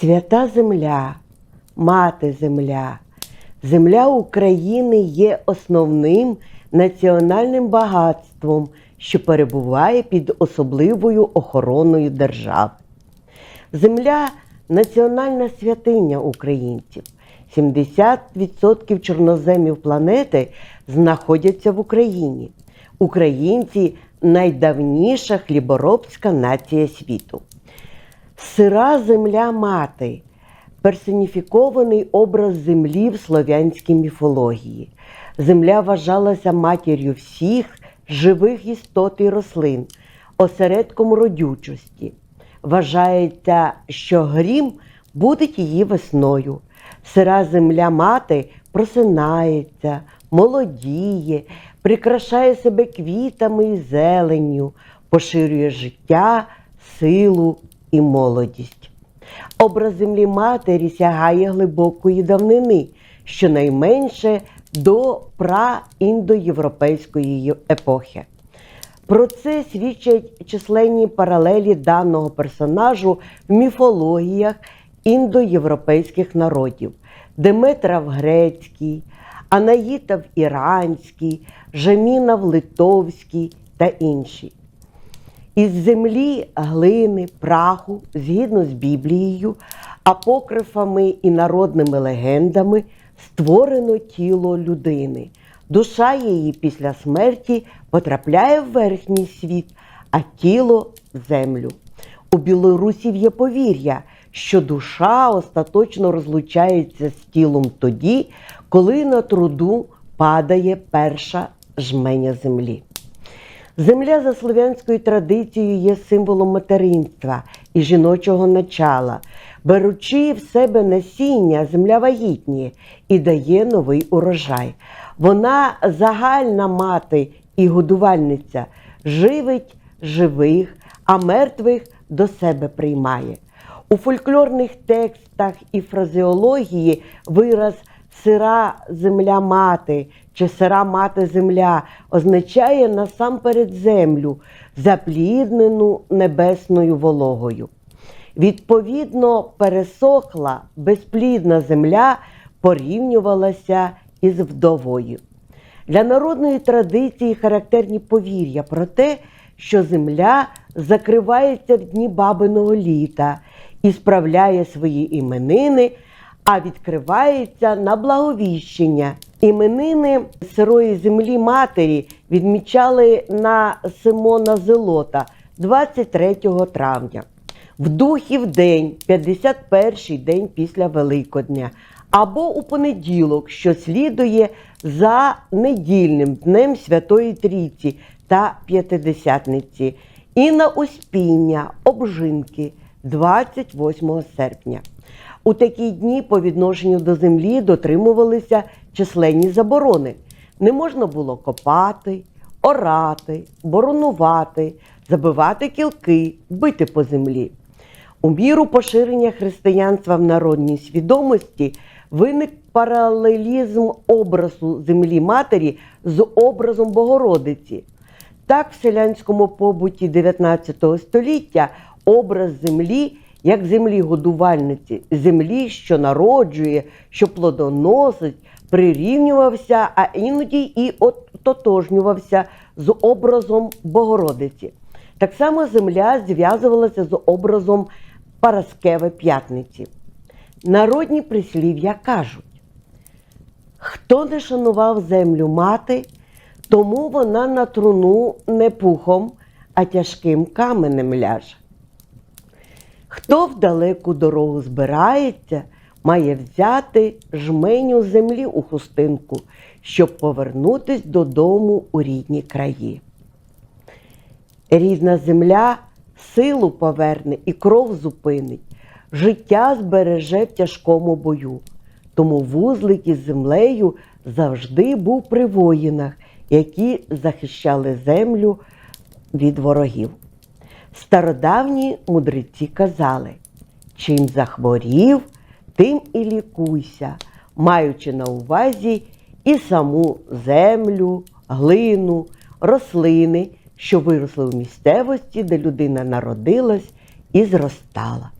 Свята земля, мати земля, земля України є основним національним багатством, що перебуває під особливою охороною держави. Земля національна святиня українців. 70% чорноземів планети знаходяться в Україні. Українці найдавніша хліборобська нація світу. Сира земля мати персоніфікований образ землі в слов'янській міфології. Земля вважалася матір'ю всіх живих істот і рослин, осередком родючості. Вважається, що грім буде її весною. Сира земля мати просинається, молодіє, прикрашає себе квітами і зеленню, поширює життя, силу і молодість. Образ землі матері сягає глибокої давнини, щонайменше до праіндоєвропейської епохи. Про це свідчать численні паралелі даного персонажу в міфологіях індоєвропейських народів: Деметра в грецькій, Анаїта в іранській, Жаміна в литовській та інші. Із землі, глини, праху, згідно з Біблією, апокрифами і народними легендами, створено тіло людини. Душа її після смерті потрапляє в верхній світ, а тіло в землю. У білорусів є повір'я, що душа остаточно розлучається з тілом тоді, коли на труду падає перша жменя землі. Земля за слов'янською традицією є символом материнства і жіночого начала. Беручи в себе насіння, земля вагітніє і дає новий урожай. Вона загальна мати і годувальниця, живить живих, а мертвих до себе приймає. У фольклорних текстах і фразеології вираз сира земля мати чи сира мати земля означає насамперед землю, запліднену небесною вологою. Відповідно, пересохла безплідна земля порівнювалася із вдовою. Для народної традиції характерні повір'я про те, що земля закривається в дні бабиного літа і справляє свої іменини, а відкривається на благовіщення. Іменини сирої землі матері відмічали на Симона Зелота 23 травня. В духів день, 51-й день після Великодня, або у понеділок, що слідує за недільним днем Святої Трійці та П'ятидесятниці, і на Успіння, обжинки 28 серпня. У такі дні по відношенню до землі дотримувалися численні заборони. Не можна було копати, орати, боронувати, забивати кілки, бити по землі. У міру поширення християнства в народній свідомості виник паралелізм образу землі матері з образом Богородиці. Так, в селянському побуті 19 століття образ землі як землі годувальниці, землі, що народжує, що плодоносить, прирівнювався, а іноді і ототожнювався з образом Богородиці. Так само земля зв'язувалася з образом Параскеви П'ятниці. Народні прислів'я кажуть: хто не шанував землю мати, тому вона на труну не пухом, а тяжким каменем ляже. Хто в далеку дорогу збирається, має взяти жменю землі у хустинку, щоб повернутись додому у рідні краї. Рідна земля силу поверне і кров зупинить, життя збереже в тяжкому бою. Тому вузлик із землею завжди був при воїнах, які захищали землю від ворогів. Стародавні мудреці казали, чим захворів, тим і лікуйся, маючи на увазі і саму землю, глину, рослини, що виросли в місцевості, де людина народилась і зростала.